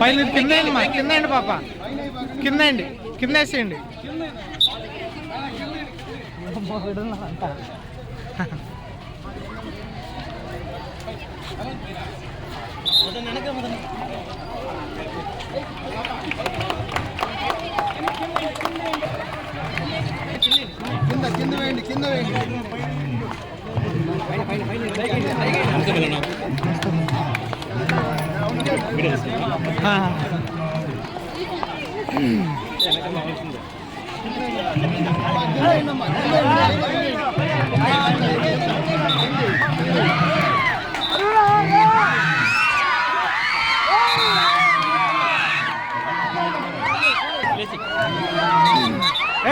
పైన కింద వేయండి మా కింద వేయండి పాప. కింద వేయండి కింద వేసేయండి. కింద ఆ.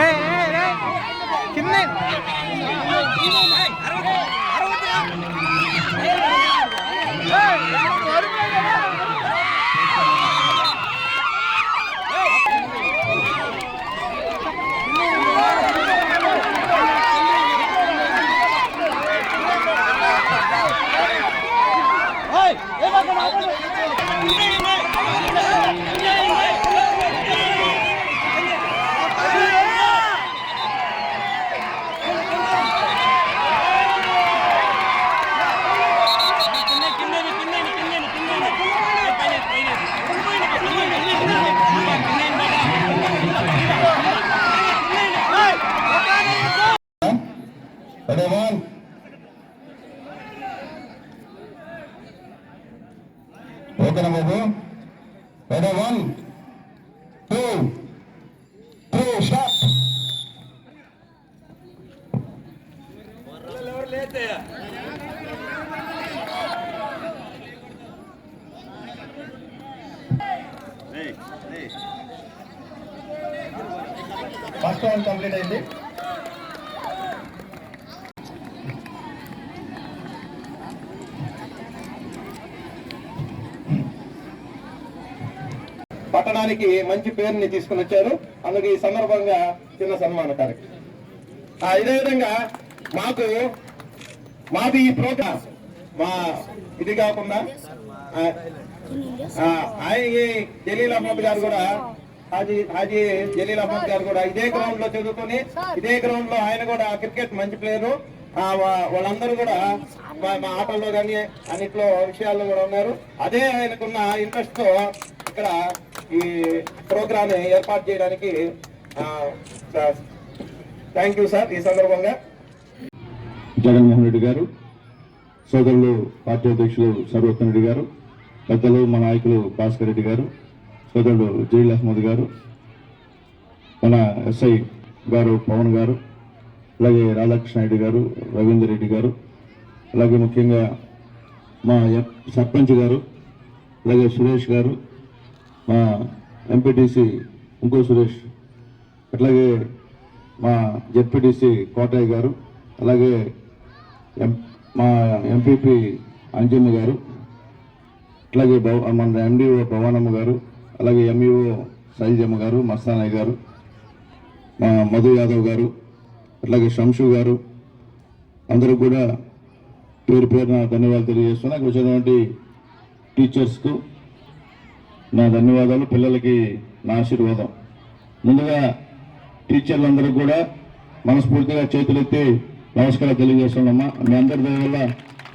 ఏయ్, Thank you. First one complete అయింది. పట్టణానికి మంచి పేరుని తీసుకుని వచ్చారు. అందుకు ఈ సందర్భంగా చిన్న సన్మాన కార్యక్రమం. ఇదే విధంగా మాకు మాది ఈ ప్రోగ్రామ్ మా ఇది కాకుండా ఆయన జలీల్ అహ్మద్ గారు కూడా హాజీ హాజీ జలీల్ అహ్మద్ గారు కూడా ఇదే గ్రౌండ్లో చదువుకొని ఇదే గ్రౌండ్లో ఆయన కూడా క్రికెట్ మంచి ప్లేయరు. వాళ్ళందరూ కూడా మా మా ఆటల్లో కానీ అన్నిట్లో విషయాల్లో కూడా ఉన్నారు. అదే ఆయనకున్న ఇంట్రెస్ట్తో ఇక్కడ ఈ ప్రోగ్రామ్ ఏర్పాటు చేయడానికి థ్యాంక్ యూ సార్ ఈ సందర్భంగా. జగన్మోహన్ రెడ్డి గారు సోదరులు పార్టీ అధ్యక్షులు సర్వోత్తమ్ రెడ్డి గారు పెద్దలు మా నాయకులు భాస్కర్ రెడ్డి గారు సోదరుడు జైల్ అహ్మద్ గారు మన ఎస్ఐ గారు పవన్ గారు అలాగే రాధాకృష్ణ రెడ్డి గారు రవీందర్ రెడ్డి గారు అలాగే ముఖ్యంగా మా సర్పంచ్ గారు అలాగే సురేష్ గారు మా ఎంపీటీసీ ఇంకో సురేష్ అట్లాగే మా జెడ్పీటీసీ కోటయ్య గారు అలాగే ఎం- మా ఎంపీపీ అంజమ్మ గారు అట్లాగే భవ మన ఎండిఓ భవానమ్మ గారు అలాగే ఎంఈఓ సైజమ్మ గారు మస్తానయ్య గారు మా మధు యాదవ్ గారు అట్లాగే శంషు గారు అందరూ కూడా పేరు పేరున ధన్యవాదాలు తెలియజేస్తున్నా ఇక్కడ వచ్చినటువంటి టీచర్స్కు నా ధన్యవాదాలు పిల్లలకి నా ఆశీర్వాదం. ముందుగా టీచర్లందరూ కూడా మనస్ఫూర్తిగా చేతులెత్తి నమస్కారం తెలియజేస్తున్నామ్మా మీ అందరి దయ వల్ల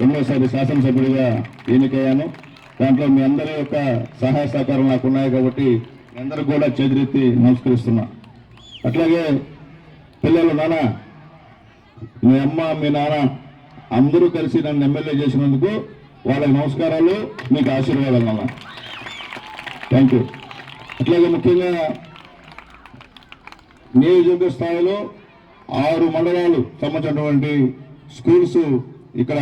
ఎన్నోసారి శాసనసభ్యుడిగా ఎన్నికయ్యాను. దాంట్లో మీ అందరి యొక్క సహాయ సహకారం నాకు ఉన్నాయి కాబట్టి అందరూ కూడా చేతులెత్తి నమస్కరిస్తున్నా. అట్లాగే పిల్లలు నాన్న మీ అమ్మ మీ నాన్న అందరూ కలిసి నన్ను ఎమ్మెల్యే చేసినందుకు వాళ్ళకి నమస్కారాలు మీకు ఆశీర్వాదాలు నాన్న థ్యాంక్ యూ అట్లాగే ముఖ్యంగా నియోజకవర్గ స్థాయిలో ఆరు మండలాలు సంబంధించినటువంటి స్కూల్స్ ఇక్కడ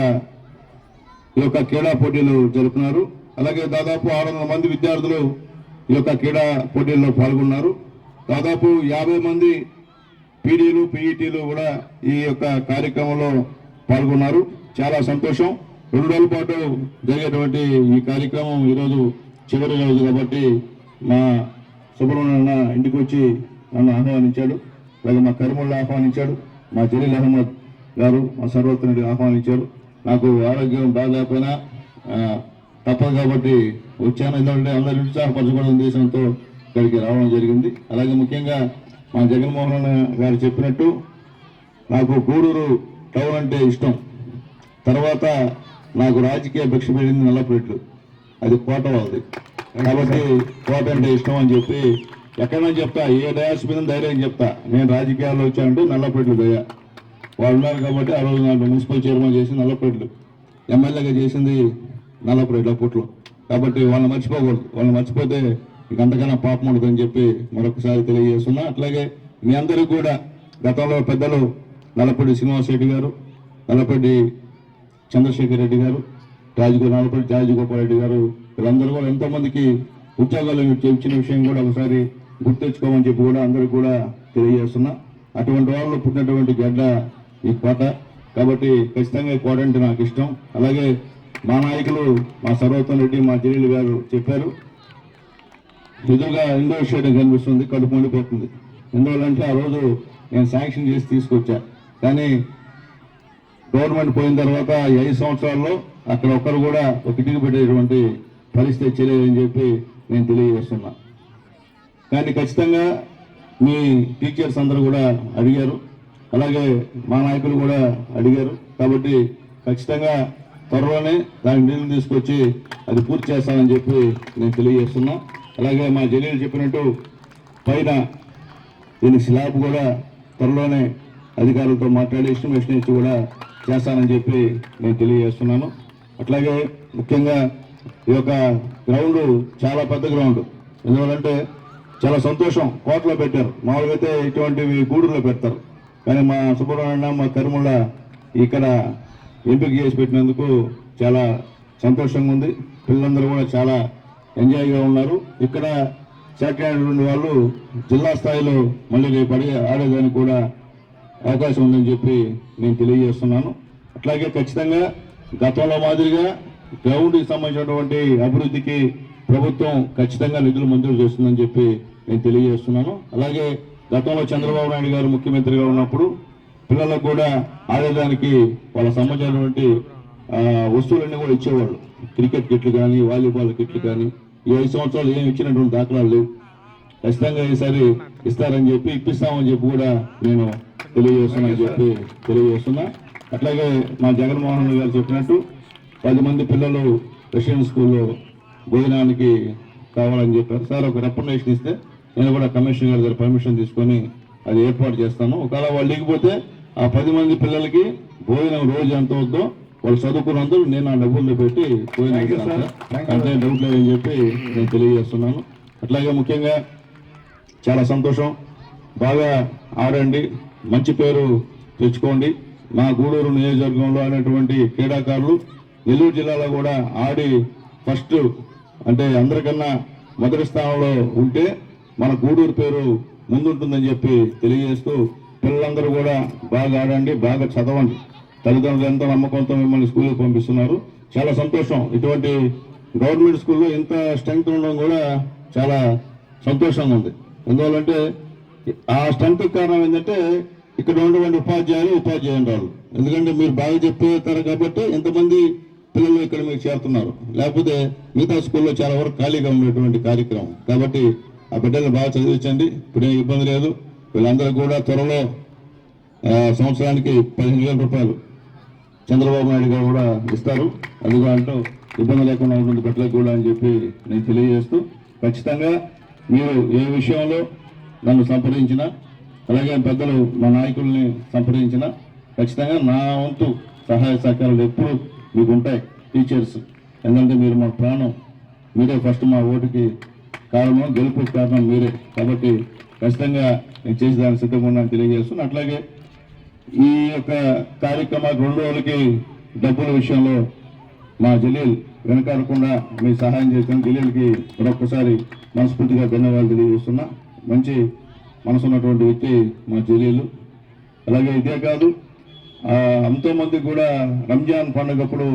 ఈ యొక్క క్రీడా పోటీలు జరుపుతున్నారు. అలాగే దాదాపు ఆరు వందల మంది విద్యార్థులు ఈ యొక్క క్రీడా పోటీల్లో పాల్గొన్నారు. దాదాపు యాభై మంది పీడీలు పీఈటీలు కూడా ఈ యొక్క కార్యక్రమంలో పాల్గొన్నారు. చాలా సంతోషం. రెండు రోజుల పాటు జరిగేటువంటి ఈ కార్యక్రమం ఈరోజు చివరి రోజు కాబట్టి మా సుబ్రహ్మణ్య ఇంటికి వచ్చి నన్ను ఆహ్వానించాడు. అలాగే మా కరిముల్లా ఆహ్వానించాడు. మా జలీల్ అహ్మద్ గారు మా సర్వోత్తరుడి ఆహ్వానించారు. నాకు ఆరోగ్యం బాగాలేకపోయినా తప్పదు కాబట్టి వచ్చాను ఎందుకంటే అందరి ఉత్సాహపరచబడిన ఉద్దేశంతో ఇక్కడికి రావడం జరిగింది. అలాగే ముఖ్యంగా మా జగన్మోహన్ గారు చెప్పినట్టు నాకు గూడూరు టౌన్ అంటే ఇష్టం. తర్వాత నాకు రాజకీయ భిక్ష పెట్టింది నల్లపేట్లు అది కోట వాళ్ళది. కాబట్టి కోట అంటే ఇష్టం అని చెప్పి ఎక్కడైనా చెప్తా ఏ డయాస్ మీద ధైర్యం చెప్తా. నేను రాజకీయాల్లో వచ్చానంటే నల్లపేట్లు దయ. వాళ్ళు ఉన్నారు కాబట్టి ఆ రోజు నాకు మున్సిపల్ చైర్మన్ చేసి నల్లపేట్లు ఎమ్మెల్యేగా చేసింది నల్లపేట అప్పట్లో కాబట్టి వాళ్ళని మర్చిపోకూడదు. వాళ్ళని మర్చిపోతే ఇక అంతకన్నా పాపం ఉండదని చెప్పి మరొకసారి తెలియజేస్తున్నా. అట్లాగే మీ అందరికీ కూడా గతంలో పెద్దలు నల్లపూడి శ్రీనివాస్ రెడ్డి గారు నల్లపూడి చంద్రశేఖర్ రెడ్డి గారు రాజగో నల్లపూడి రాజగోపాల్ రెడ్డి గారు వీళ్ళందరూ కూడా ఎంతోమందికి ఉద్యోగాలు ఇచ్చిన విషయం కూడా ఒకసారి గుర్తించుకోమని చెప్పి కూడా అందరూ కూడా తెలియజేస్తున్నా. అటువంటి వాళ్ళు పుట్టినటువంటి గడ్డ ఈ కోట. కాబట్టి ఖచ్చితంగా ఈ కోట అంటే నాకు ఇష్టం. అలాగే మా నాయకులు మా సర్వోత్తమ్ రెడ్డి మా జలీల్ గారు చెప్పారు. ఎదురుగా ఇండోర్ స్టేడియం కనిపిస్తుంది కడుపు మండిపోతుంది. ఎందువల్లంటే ఆ రోజు నేను శాంక్షన్ చేసి తీసుకొచ్చా. కానీ గవర్నమెంట్ పోయిన తర్వాత ఐదు సంవత్సరాల్లో అక్కడ ఒక్కరు కూడా ఒక ఇటుకు పెట్టేటువంటి పరిస్థితి చేయలేదని చెప్పి నేను తెలియజేస్తున్నా. కానీ ఖచ్చితంగా మీ టీచర్స్ అందరూ కూడా అడిగారు. అలాగే మా నాయకులు కూడా అడిగారు. కాబట్టి ఖచ్చితంగా త్వరలోనే దానికి నీళ్ళు తీసుకొచ్చి అది పూర్తి చేస్తానని చెప్పి నేను తెలియజేస్తున్నా. అలాగే మా జలీలు చెప్పినట్టు పైన దీని స్లాబ్ కూడా త్వరలోనే అధికారులతో మాట్లాడి ఎస్టిమేషన్ ఇచ్చి కూడా చేస్తానని చెప్పి నేను తెలియజేస్తున్నాను. అట్లాగే ముఖ్యంగా ఈ యొక్క గ్రౌండ్ చాలా పెద్ద గ్రౌండ్. ఎందువల్లంటే చాలా సంతోషం. కోటలో పెట్టారు. మామూలుగా అయితే ఇటువంటివి గూడూరులో పెడతారు. కానీ మా సుబ్రహ్మణ్యం మా కరుముల ఇక్కడ ఎంపిక చేసి పెట్టినందుకు చాలా సంతోషంగా ఉంది. పిల్లలందరూ కూడా చాలా ఎంజాయ్గా ఉన్నారు. ఇక్కడ సెలెక్ట్ వాళ్ళు జిల్లా స్థాయిలో మళ్ళీ రేపు అడిగే ఆడేదానికి కూడా అవకాశం ఉందని చెప్పి నేను తెలియజేస్తున్నాను. అట్లాగే ఖచ్చితంగా గతంలో మాదిరిగా గ్రౌండ్కి సంబంధించినటువంటి అభివృద్ధికి ప్రభుత్వం ఖచ్చితంగా నిధులు మంజూరు చేస్తుందని చెప్పి నేను తెలియజేస్తున్నాను. అలాగే గతంలో చంద్రబాబు నాయుడు గారు ముఖ్యమంత్రిగా ఉన్నప్పుడు పిల్లలకు కూడా ఆడేదానికి వాళ్ళ సంబంధించినటువంటి వస్తువులన్నీ కూడా ఇచ్చేవాళ్ళు. క్రికెట్ కిట్లు కానీ వాలీబాల్ కిట్లు కానీ. ఈ ఐదు సంవత్సరాలు ఏమి ఇచ్చినటువంటి దాఖలాలు లేవు. ఖచ్చితంగా ఈసారి ఇస్తారని చెప్పి ఇప్పిస్తామని చెప్పి కూడా నేను తెలియజేస్తున్నా చెప్పి తెలియజేస్తున్నా. అట్లాగే మా జగన్మోహన్ రెడ్డి గారు చెప్పినట్టు పది మంది పిల్లలు రష్యన్ స్కూల్లో భోజనానికి కావాలని చెప్పారు. సార్ ఒక రికమెండేషన్ ఇస్తే నేను కూడా కమిషనర్ గారి దగ్గర పర్మిషన్ తీసుకొని అది ఏర్పాటు చేస్తాను. ఒకవేళ వాళ్ళు లేకపోతే ఆ పది మంది పిల్లలకి భోజనం రోజు ఎంత అవుద్దో వాళ్ళు చదువుకున్నందుకు నేను ఆ డబ్బుల్లో పెట్టి భోజనం. అంతే డౌట్ లేదని చెప్పి నేను తెలియజేస్తున్నాను. అట్లాగే ముఖ్యంగా చాలా సంతోషం. బాగా ఆడండి. మంచి పేరు తెచ్చుకోండి. మా గూడూరు నియోజకవర్గంలో అనేటువంటి క్రీడాకారులు నెల్లూరు జిల్లాలో కూడా ఆడి ఫస్ట్ అంటే అందరికన్నా మొదటి స్థానంలో ఉంటే మన గూడూరు పేరు ముందుంటుందని చెప్పి తెలియజేస్తూ పిల్లలందరూ కూడా బాగా ఆడండి బాగా చదవండి. తల్లిదండ్రులు ఎంతో నమ్మకంతో మిమ్మల్ని స్కూల్కి పంపిస్తున్నారు. చాలా సంతోషం. ఇటువంటి గవర్నమెంట్ స్కూల్లో ఇంత స్ట్రెంగ్త్ ఉండడం కూడా చాలా సంతోషంగా ఉంది. ఎందువల్లంటే ఆ స్ట్రెంగ్త్ కారణం ఏంటంటే ఇక్కడ ఉన్నటువంటి ఉపాధ్యాయులు ఉపాధ్యాయురాలు ఎందుకంటే మీరు బాగా చెప్పేస్తారు కాబట్టి ఎంతమంది పిల్లలు ఇక్కడ మీకు చేరుతున్నారు. లేకపోతే మిగతా స్కూల్లో చాలా వరకు ఖాళీగా ఉండేటువంటి కార్యక్రమం. కాబట్టి ఆ బిడ్డలు బాగా చదివించండి. ఇప్పుడు ఏం ఇబ్బంది లేదు. వీళ్ళందరూ కూడా త్వరలో సంవత్సరానికి పదిహేను వేల రూపాయలు చంద్రబాబు నాయుడు గారు కూడా ఇస్తారు. అది అంటూ ఇబ్బంది లేకుండా ఉంటుంది బిడ్డలకు కూడా అని చెప్పి నేను తెలియజేస్తూ ఖచ్చితంగా మీరు ఏ విషయంలో నన్ను సంప్రదించినా అలాగే పెద్దలు మా నాయకుల్ని సంప్రదించినా ఖచ్చితంగా నా వంతు సహాయ సహకారాలు ఎప్పుడు మీకు ఉంటాయి టీచర్స్. ఎందుకంటే మీరు మా ప్రాణం మీరే ఫస్ట్ మా ఓటుకి కారణం గెలుపు కారణం మీరే. కాబట్టి ఖచ్చితంగా నేను చేసి దాన్ని సిద్ధంగా ఉన్నాను తెలియజేస్తున్నాను అట్లాగే ఈ యొక్క కార్యక్రమాలు రెండు రోజులకి డబ్బుల విషయంలో మా జలీల్ వెనకాడకుండా మీ సహాయం చేసిన జలీల్కి మరొకసారి మనస్ఫూర్తిగా ధన్యవాదాలు తెలియజేస్తున్నా. మంచి మనసున్నటువంటి వ్యక్తి మా జలీలు. అలాగే ఇదే కాదు ఎంతోమంది మంది కూడా రంజాన్ పండుగప్పుడు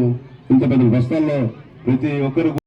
ఇంత పెద్ద బస్తాల్లో ప్రతి ఒక్కరు